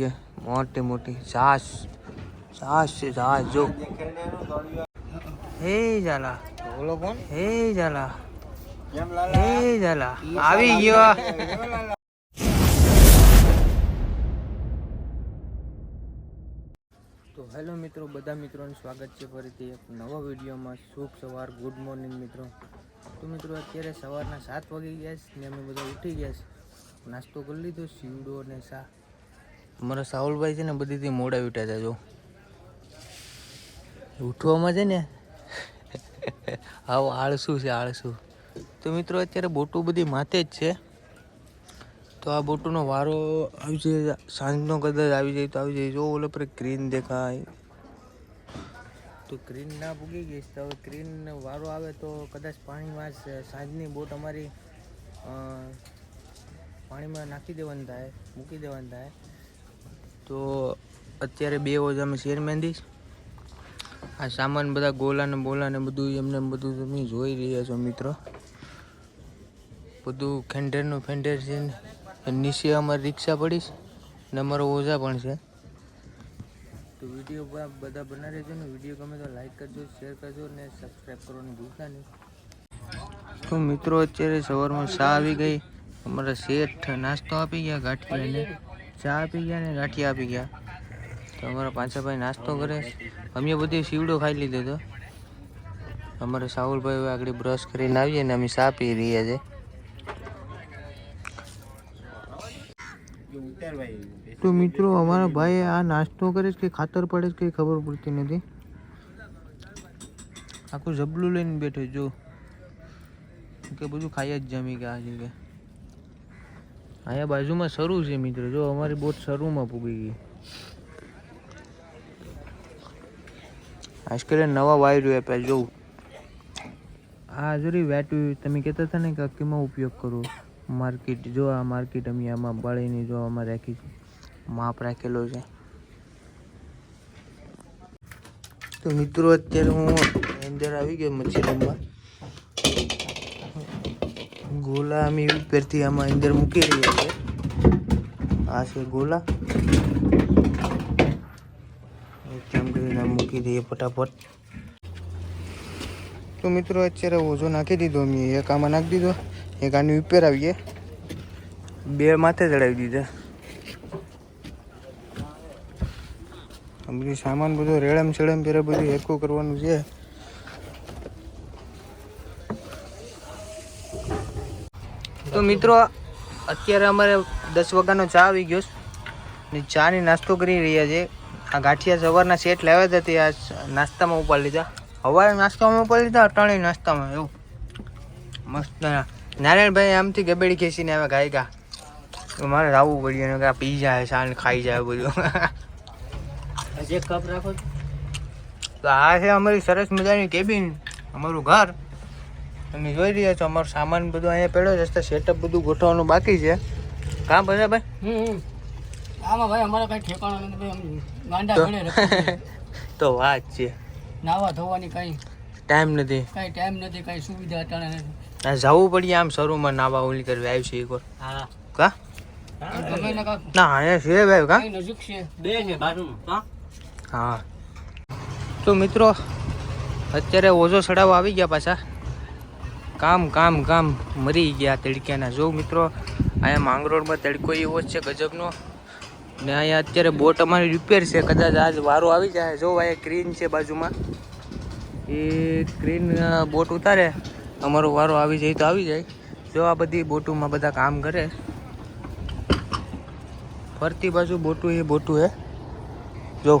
છે. મોટી મોટી. સાસ. સાસ છે સાસ. જો. હે ઝાલા. બોલો કોણ? હે કેમ હે ઝાલા. આવી ગયો. તો હેલો મિત્રો બધા મિત્રોનું સ્વાગત છે ફરીથી એક નવા વિડીયોમાં. શુભ સવાર ગુડ મોર્નિંગ મિત્રો. તો મિત્રો અત્યારે સવારના સાત વાગી ગયા છે ને અમે બધા ઉઠી ગયા છે. નાસ્તો કરી લીધો સીવડો અને સા અમારા સાહુલભાઈ છે ને બધીથી મોડા ઉઠ્યા હતા જો. ઉઠવામાં છે ને, આવો આળસું છે, આળસું. તો મિત્રો, અત્યારે બોટું બધી માથે જ છે. તો આ બોટુનો વારો આવી જાય, સાંજનો કદાચ આવી જાય, તો આવી જાય. જો ઓલો પર ક્રીન દેખાય. તો ક્રીન ના ભૂગી ગઈ તો હવે ગ્રીન વારો આવે તો કદાચ પાણીમાં જ સાંજની બોટ અમારી પાણીમાં નાખી દેવાની થાય, મૂકી દેવાની થાય. તો અત્યારે બે ઓજ અમે શેર મેંદી આ સામાન બધા ગોલા ને બોલા ને બધું એમને એમ બધું તમે જોઈ રહ્યા છો મિત્રો. બધું ખેંડેરનું ફેંડેર છે ને. નીચે અમારી રિક્ષા પડીશ ને અમારો ઓઝા પણ છે. તો વીડિયો બધા બનાવી રહેજો ને. વીડિયો ગમે તો લાઈક કરજો શેર કરજો ને સબસ્ક્રાઈબ કરવાનું ભૂલતા નહીં. તો મિત્રો, અત્યારે સવારમાં શાહ આવી ગઈ. અમારા શેઠ નાસ્તો આપી ગયા ગાંઠિયાને. ચા આપી ગયા ને લાઠી આપી ગયા. તો અમારા પાંચાભાઈ નાસ્તો કરે અમે બધી શીવડો ખાઈ લીધો તો. અમારે સાહુલભાઈ આગળ બ્રશ કરીને આવીએ ને અમે ચા પી રહ્યા છે. તો મિત્રો, અમારા ભાઈ આ નાસ્તો કરે છે કે ખાતર પડે છે કંઈ ખબર પડતી નથી. આખું જબલું લઈને બેઠો જો. કે બધું ખાઈ જ જમી ગયા આજે. અહીંયા બાજુમાં શરૂ છે મિત્રો. જો અમારી બોટ શરૂમાં પૂગી ગઈ. આજકાલ નવા વાયર આપ્યા જોઉં. આ જરી વેટ્યું. તમે કહેતા હતા ને કે કેમાં ઉપયોગ કરો. માર્કેટ જો આ માર્કેટ અમે આમાં બાળીની જો આમાં રાખી માપ રાખેલો છે. તો મિત્રો અત્યારે હું અંદર આવી ગયો મચ્છીરૂમમાં ગોલા અમે ઉપરથી આમાં અંદર મૂકી રહ્યા છે. આ છે ગોલા. મૂકી દઈએ ફટાફટ. તો મિત્રો, અત્યારે ઓછો નાખી દીધો અમે. એક આમાં નાખી દીધો. એક આની ઉપર આવીએ. બે માથે ચડાવી દીધા. બધું સામાન બધો રેડમ ચડમ પહેરે બધું હેરકું કરવાનું છે. તો મિત્રો અત્યારે અમારે દસ વાગ્યાનો ચા આવી ગયો ને ચાની નાસ્તો કરી રહ્યા છે. આ ગાંઠિયા સવારના સેટ લાવ્યા હતા તે આ નાસ્તામાં ઉપાડી લીધા. હવારે નાસ્તામાં ઉપાડી લીધા અટાણી નાસ્તામાં એવું. મસ્ત નારાયણભાઈ આમથી ગબેડી ખેંચીને આવે ગાય ગા તો મારે આવવું પડ્યું કે આ પી જાય સાંજ ખાઈ જાય બધું. હજી એક કપ રાખો તો આ છે અમારી સરસ મજાની કેબિન અમારું ઘર. તમે જોઈ રહ્યા છો અમારો સામાન બધું અહીંયા પડ્યો છે સેટઅપ બધું ગોઠવવાનું બાકી છે. કાં બધા ભાઈ? હમ આમાં ભાઈ અમારે કઈ ઠેકાણો નથી આમ ગાંડા ઘડે તો વાત છે. નાવા ધોવાની કઈ ટાઈમ નથી. કઈ ટાઈમ નથી કઈ સુવિધા અટાણે નથી. જવું પડીએ આમ શરૂમાં નાવા ઓલી કરવી આવી છે એકવાર. હા. કા? ના અહીંયા છે ભાઈ કા? નજીક છે. બે છે બાજુમાં હા. તો મિત્રો અત્યારે ઓઝો ચડાવવા આવી ગયા પાછા. કામ કામ કામ મરી ગયા તડક્યાના. જો મિત્રો, અહીંયા માંગરોળમાં તડકો એવો જ છે ગજબનો. ને અહીંયા અત્યારે બોટ અમારી રિપેર છે. કદાચ આજ વારો આવી જાય. જો અહીંયા ક્રીન છે બાજુમાં. એ ક્રીન બોટ ઉતારે. અમારો વારો આવી જાય તો આવી જાય. જો આ બધી બોટોમાં બધા કામ કરે. ફરતી બાજુ બોટું, એ બોટું હે. જો.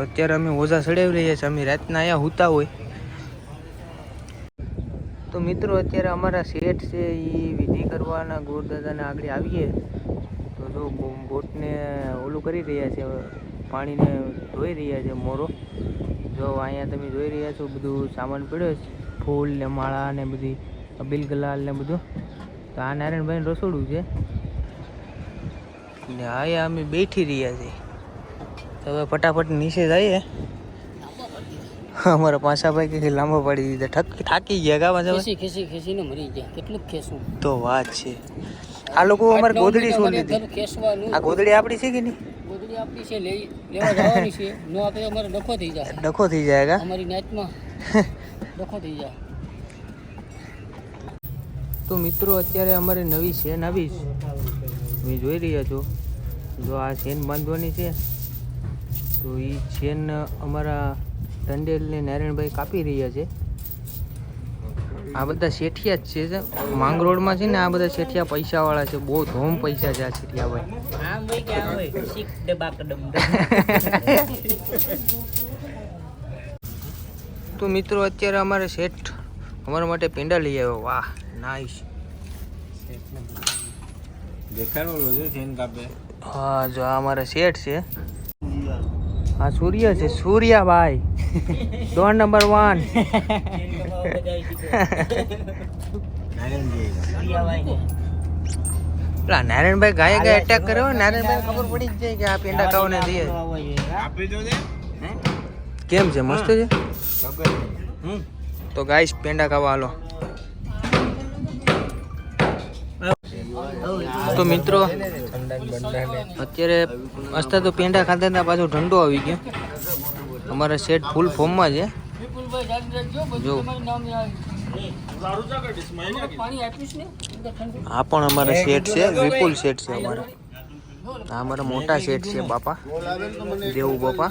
અત્યારે અમે ઓઝા ચડાવી રહ્યા છીએ. અમે રાતના અહીંયા હુતા હોય. મિત્રો, અત્યારે અમારા શેઠ છે એ વિધિ કરવાના ગોરદાદાને આગળ આવીએ. તો જો બોટને ઓલું કરી રહ્યા છે, પાણીને ધોઈ રહ્યા છે મોરો. જો અહીંયા તમે જોઈ રહ્યા છો, બધું સામાન પડ્યો છે. ફૂલ ને માળા ને બધી, અબિલ ગલાલ ને બધું. તો આ નારાયણભાઈ રસોડું છે. ને અહીંયા અમે બેઠી રહ્યા છીએ. તો હવે ફટાફટ નીચે જઈએ. અમારા પાછાભાઈ કે લાંબા પાડી દીધા ઠક થાકી ગયા ગા પાછા ખેંચી ખેંચી ખેંચીને મરી ગયા. કેટલું ખેંચું તો વાત છે. આ લોકો અમારે ગોદડી શું લીધી આ ગોદડી આપણી છે કે નહીં? ગોદડી આપણી છે લઈ લેવા જવાની છે. નો આપે અમારે ડખો થઈ જાય. ડખો થઈ જાય ગા અમારી નાચમાં ડખો થઈ જાય. તો મિત્રો અત્યારે અમારે નવી શેન આવી છે તમે જોઈ રહ્યા છો. જો આ શેન બાંધવાની છે. તો એ શેન અમારા ટંડેલ ને નારાયણભાઈ કાપી રહ્યા છે. આ બધા શેઠિયા જ છે માંગરોળમાં છે ને આ બધા શેઠિયા પૈસાવાળા છે. બહુ ધોમ પૈસા છે આ શેઠિયા ભાઈ તો મિત્રો અત્યારે અમારે શેઠ અમારા માટે પેંડા લઈ આવ્યો. વાહ નાઈસ હા જો આ અમારા શેઠ છે. હા સૂર્ય છે સૂર્યાભાઈ ડોન નંબર વન પેલા નારાયણભાઈ ગાય ગાય એટેક કર્યો નારાયણભાઈ ખબર પડી જાય કે આ પેંડા ખાવાને દઈએ કેમ છે, મસ્ત છે? તો ગાય પેંડા ખાવા હાલો. તો મિત્રો અત્યારે અસ્તા તો પેંડા ખાતા હતા પાછો ઠંડો આવી ગયો. અમારા સેટ ફૂલ ફોર્મમાં છે. જો. તમારું નામ યાદ. પાણી આ અમારા સેટ છે વિપુલ સેટ છે અમારા. આ અમારા મોટા શેઠ છે બાપા. દેવું બાપા.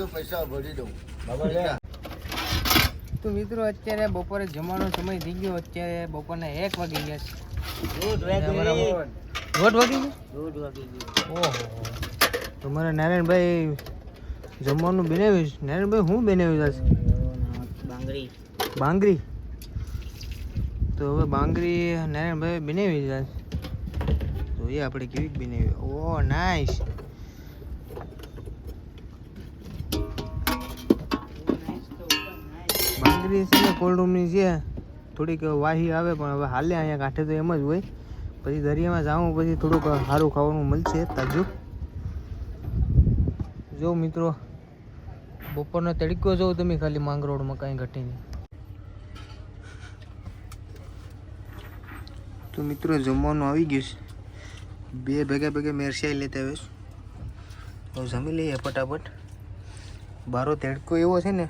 તો મિત્રો અત્યારે બપોરે જમવાનો સમય થઈ ગયો. અત્યારે બપોરના એક વાગી ગયા છે. દોઢ વાગી ગયો? ઓહો. તમારા નારાયણભાઈ જમવાનું બનાવ્યું નારાયણભાઈ હું બનાવ્યું છે બાંગડી બાંગરી. તો હવે બાંગરી નારાયણભાઈ બનાવી છે જોઈએ આપણે કેવી બનાવી? ઓ નાઈસ બાંગરી છે ને કોલ્ડ રૂમની છે. થોડીક વાહી આવે પણ હવે હાલે અહીંયા કાંઠે તો એમ જ હોય. પછી દરિયામાં જાઉં પછી થોડુંક સારું ખાવાનું મળશે તાજું. જો મિત્રો બપોરનો તડકો જોઉં તમે ખાલી માંગરોળમાં કાંઈ ઘટી નહીં. તો મિત્રો જમવાનું આવી ગયું છે. બે ભેગા ભેગા મેરસાઈ લેતા આવે હવે જમી લઈએ ફટાફટ. બારો તડકો એવો છે ને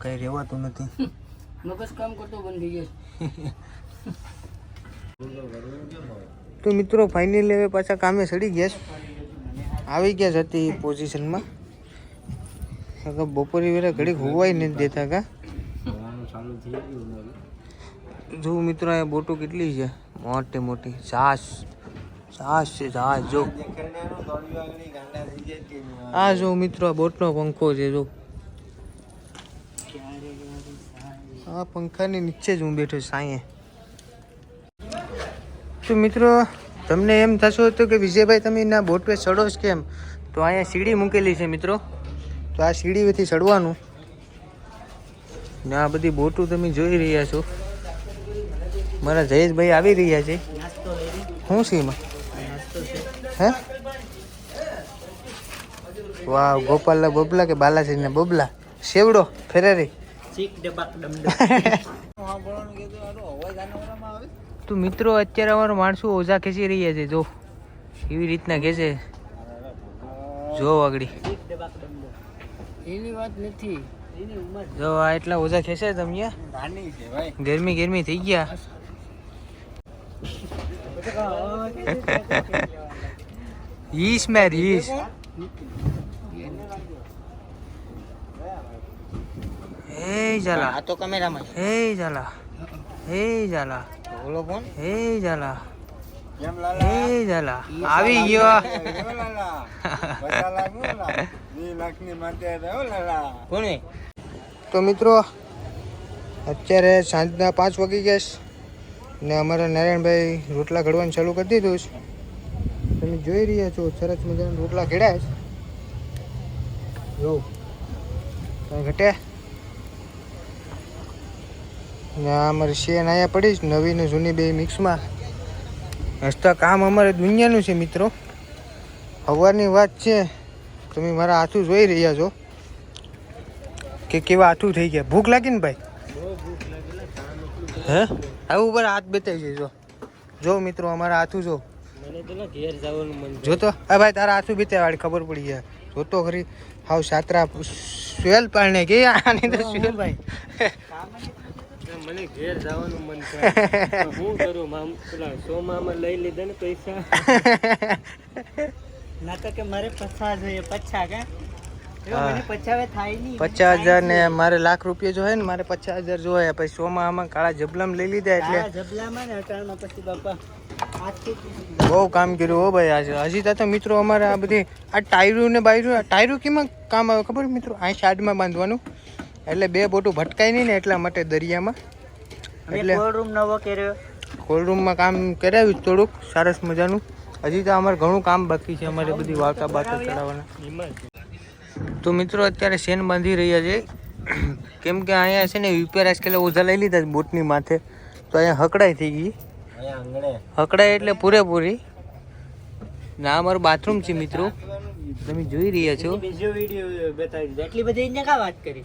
કંઈ રહેવાતું નથી. મગજ કામ કરતો બંધ થઈ ગયો તો મિત્રો ફાઇનલી હવે પાછા કામે સડી ગયા છે. આવી ગયા છે હતી પોઝિશનમાં બપોરે વેળા ઘડીક હોવાય નથી દેતા કા? જો મિત્રો અહીંયા બોટો કેટલી છે? મોટી મોટી. સાસ. સાસ છે, સાસ. જો. આ જો મિત્રો બોટનો પંખો છે, જો. આ પંખાની નીચે જ હું બેઠો સાંયે તો મિત્રો તમને એમ થતું હતું કે વિજયભાઈ તમે ના બોટ પે ચડો જ કેમ? તો અહીંયા સીડી મૂકેલી છે મિત્રો. તો આ સીડીથી ચડવાનું. ને આ બધી બોટો તમે જોઈ રહ્યા છો. મારા જયેશભાઈ આવી રહ્યા છે. શું છે એમાં? હે? વાહ ગોપાલના બબલા કે બાલાજીના બબલા? સેવડો ફેરારી? તો મિત્રો અત્યારે અમારો માણસો ઓઝા ખેંચી રહ્યા છે જો. એવી રીતના ખેંચે. જો વાગડી. એની વાત નથી. જો આ એટલા ઓઝા ખેંચે તમે ગરમી ગરમી થઈ ગયા. ઈશ મેર ઈશ. એ જાલા આ તો કેમેરામાં એ ઝાલા. એ ઝાલા. બોલો કોણ એ ઝાલા. હે ઝાલા. આવી ગયો. કોણે? તો મિત્રો અત્યારે સાંજના પાંચ વાગી ગયા છે ને અમારા નારાયણભાઈ રોટલા ઘડવાનું ચાલુ કરી દીધું છે. તમે જોઈ રહ્યા છો સરસ મજાના રોટલા ઘડ્યા છે. જો કાંઈ ઘટ્યા? ને આ અમારી શેન અહીંયા પડી છે નવી ને જૂની બે મિક્સમાં. હસતા કામ અમારે દુનિયાનું છે મિત્રો. સવારની વાત છે તમે મારા હાથું જોઈ રહ્યા છો કે કેવા હાથું થઈ ગયા. ભૂખ લાગી ને ભાઈ? હે? આવું ઉપર હાથ બેતાઈ જાય જો. જો મિત્રો અમારા હાથું જો. જો તો. આ ભાઈ તારા આંસુ બીતે વાળી ખબર પડી જાય જોતો ખરી. હાવ સાતરા સ્વેલ પાણી ગયા. આની તો સ્વેલ ભાઈ. મને ઘેર જવાનું મન થાય. હું કરું? મામ પેલા સો મામા લઈ લીધા ને પૈસા. ના તો કે મારે પછા જોઈએ. પછા કે? પચાસ હજાર ને મારે લાખ રૂપિયા જોઈએ ને મારે પચાસ હજાર જોઈએ પછી સોમાં આમાં કાળા જબલામ લઈ લીધા એટલે. જબલામાં ને અટાણમાં પછી બાપા બહુ કામ કર્યું હો ભાઈ આજે. હજી તો મિત્રો અમારે આ બધી આ ટાયરું ને બાયરું આ ટાયરું કેમાં કામ આવે ખબર મિત્રો? અહીં સાઈડમાં બાંધવાનું. એટલે બે બોટું ભટકાય નહીં ને એટલા માટે દરિયામાં. એટલે રૂમ નવો કર્યો. કોલ્ડ રૂમમાં કામ કરાવ્યું થોડુંક સરસ મજાનું. હજી તો અમારે ઘણું કામ બાકી છે અમારે બધી વાર્તા બાકા ચડાવવાના. તો મિત્રો અત્યારે શેન બાંધી રહ્યા છે. કેમ કે અહીંયા છે ને યુપીઆર આજકાલ ઓઝા લઈ લીધા બોટની માથે. તો અહીંયા હકડાઈ થઈ ગઈ. હકડાઈ એટલે પૂરેપૂરી. ના અમારું બાથરૂમ છે મિત્રો. તમે જોઈ રહ્યા છો. બીજો વીડિયો બતાવી એટલી બધી વાત કરી?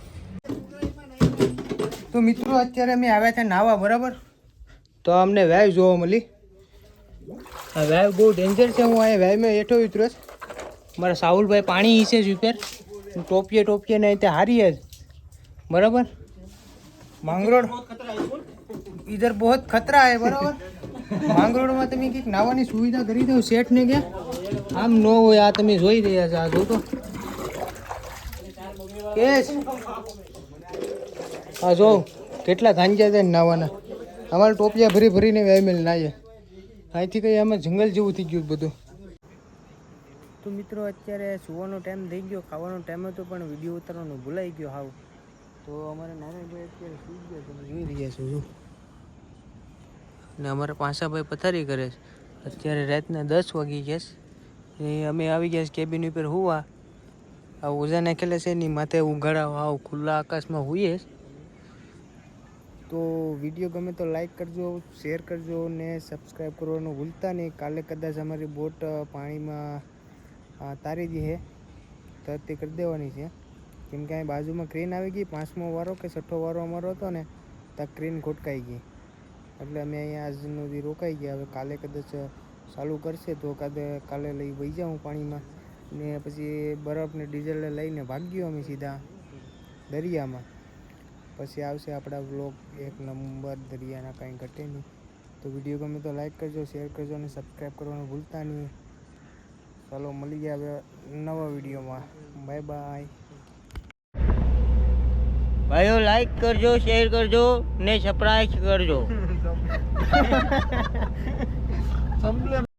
તો મિત્રો, અત્યારે અમે આવ્યા છે નાવા, બરાબર? તો અમને વેવ જોવા મળી. આ વેવ બહુ ડેન્જર છે, હું અહીંયા વેવમાં હેઠો ઉતર્યો મારા સાહુલભાઈ પાણી ઈસે જ ઉપર. ટોપીએ ટોપીએ ને ત્યાં હારીએ જ. બરાબર? માંગરોળ. ઇધર બહુ ખતરા હે બરાબર? માંગરોળમાં તમે કંઈક નાવાની સુવિધા કરી દો, શેઠને કે? આમ ન હોય, આ તમે જોઈ રહ્યા છો, આ જો તો કેસ હા જો, કેટલા ગાંજા છે નાવાના. અમારે ટોપિયા ભરી ભરીને વેમેલ નાઈએ અહીંથી કંઈ આમાં જંગલ જેવું થઈ ગયું બધું. તો મિત્રો, અત્યારે સુવાનો ટાઈમ થઈ ગયો, ખાવાનો ટાઈમ હતો, પણ વીડિયો ઉતારવાનું ભૂલાઈ ગયો હાવ. તો અમારે નારાયણભાઈ અત્યારે સુઈ ગયા તમે જોઈ રહ્યા છો, જો. ને અમારા પાસાભાઈ પથારી કરે છે. અત્યારે રાતના દસ વાગી ગયા એ અમે આવી ગયા છે કેબિન ઉપર હોવા. આ ઓઝા નાખેલા છે એની માથે ઉઘાડા આવ ખુલ્લા આકાશમાં હોઈએ તો વીડિયો ગમે તો લાઈક કરજો, શેર કરજો ને સબસ્ક્રાઈબ કરવાનું ભૂલતા નહીં. કાલે કદાચ અમારી બોટ પાણીમાં તારી દી છે તો તે કરી દેવાની છે. કેમ કે અહીં બાજુમાં ક્રેન આવી ગઈ, પાંચમો વારો કે છઠ્ઠો વારો અમારો હતો ને, ત્યાં ક્રેન ખોટકાઈ ગઈ. એટલે અમે અહીંયા આજનો દી રોકાઈ ગયા. હવે કાલે કદાચ ચાલુ કરશે તો કાલે કાલે લઈ વહી જાઉં પાણીમાં. ને પછી બરફ ને ડીઝલ લઈને ભાગ્યો અમે સીધા દરિયામાં. પછી આવશે આપણા વ્લોગ એક નંબર દરિયાના કાંઈ ઘટે નહીં. તો વીડિયો ગમે તો લાઈક કરજો શેર કરજો અને સબસ્ક્રાઈબ કરવાનું ભૂલતા નહીં. ચાલો મળી ગયા હવે નવા વિડીયોમાં બાય બાય ભાઈઓ લાઈક કરજો શેર કરજો ને સપ્રાઈઝ કરજો.